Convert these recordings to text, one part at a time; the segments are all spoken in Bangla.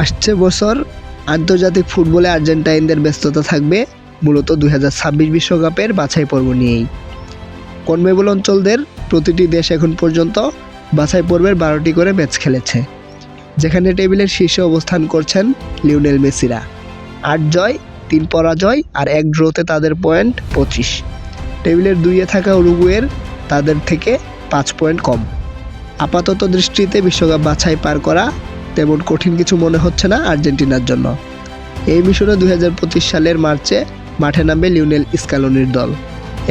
আসছে বছর আন্তর্জাতিক ফুটবলে আর্জেন্টাইনদের ব্যস্ততা থাকবে মূলত দুই বিশ্বকাপের বাছাই পর্ব নিয়েই। কনমেবল অঞ্চলদের প্রতিটি দেশ এখন পর্যন্ত বাছাই পর্বের বারোটি করে ম্যাচ খেলেছে, যেখানে টেবিলের শীর্ষে অবস্থান করছেন লিওনেল মেসিরা। আট জয়, তিন পরাজয় আর এক ড্রোতে তাদের পয়েন্ট পঁচিশ। টেবিলের দুইয়ে থাকা উরুগুয়ের তাদের থেকে পাঁচ পয়েন্ট কম। আপাতত দৃষ্টিতে বিশ্বকাপ বাছাই পার করা তেমন কঠিন কিছু মনে হচ্ছে না আর্জেন্টিনার জন্য। এই মিশনে দুই হাজার পঁচিশ সালের মার্চে মাঠে নামবে লিওনেল স্ক্যালোনির দল।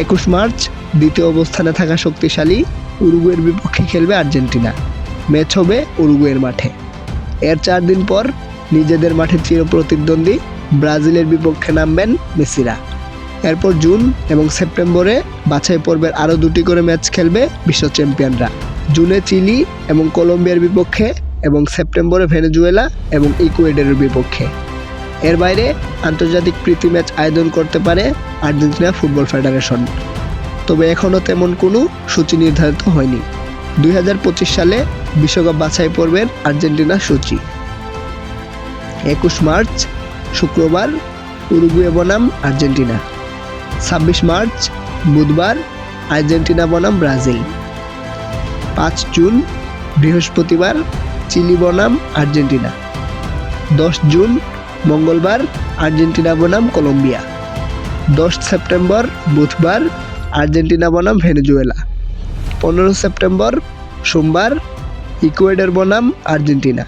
একুশ মার্চ, দ্বিতীয় অবস্থানে থাকা শক্তিশালী উরুগুয়ের বিপক্ষে খেলবে আর্জেন্টিনা। ম্যাচ হবে উরুগুয়ের মাঠে। এর চার দিন পর নিজেদের মাঠে চিরপ্রতিদ্বন্দ্বী ব্রাজিলের বিপক্ষে নামবেন মেসিরা। এরপর জুন এবং সেপ্টেম্বরে বাছাই পর্বের আরও দুটি করে ম্যাচ খেলবে বিশ্ব চ্যাম্পিয়নরা। জুনে চিলি এবং কলম্বিয়ার বিপক্ষে এবং সেপ্টেম্বরে ভেনেজুয়েলা এবং ইকুয়েডরের বিপক্ষে। এর বাইরে আন্তর্জাতিক প্রীতি ম্যাচ আয়োজন করতে পারে আর্জেন্টিনা ফুটবল ফেডারেশন। তবে এখনও তেমন কোনো সূচি নির্ধারিত হয়নি। দুই সালে বিশ্বকাপ বাছাই পর্বের আর্জেন্টিনা সূচি। একুশ মার্চ, শুক্রবার, উরুগুয়ে বনাম, আর্জেন্টিনা। ছাব্বিশ মার্চ, বুধবার, আর্জেন্টিনা বনাম, ব্রাজিল। পাঁচ জুন, বৃহস্পতিবার চিলি বনাম, আর্জেন্টিনা। দশ জুন, মঙ্গলবার, আর্জেন্টিনা বনাম, কলম্বিয়া। দশ সেপ্টেম্বর, বুধবার, আর্জেন্টিনা বনাম, ভেনেজুয়েলা। পনেরো সেপ্টেম্বর, সোমবার, ইকুয়েডর বনাম, আর্জেন্টিনা।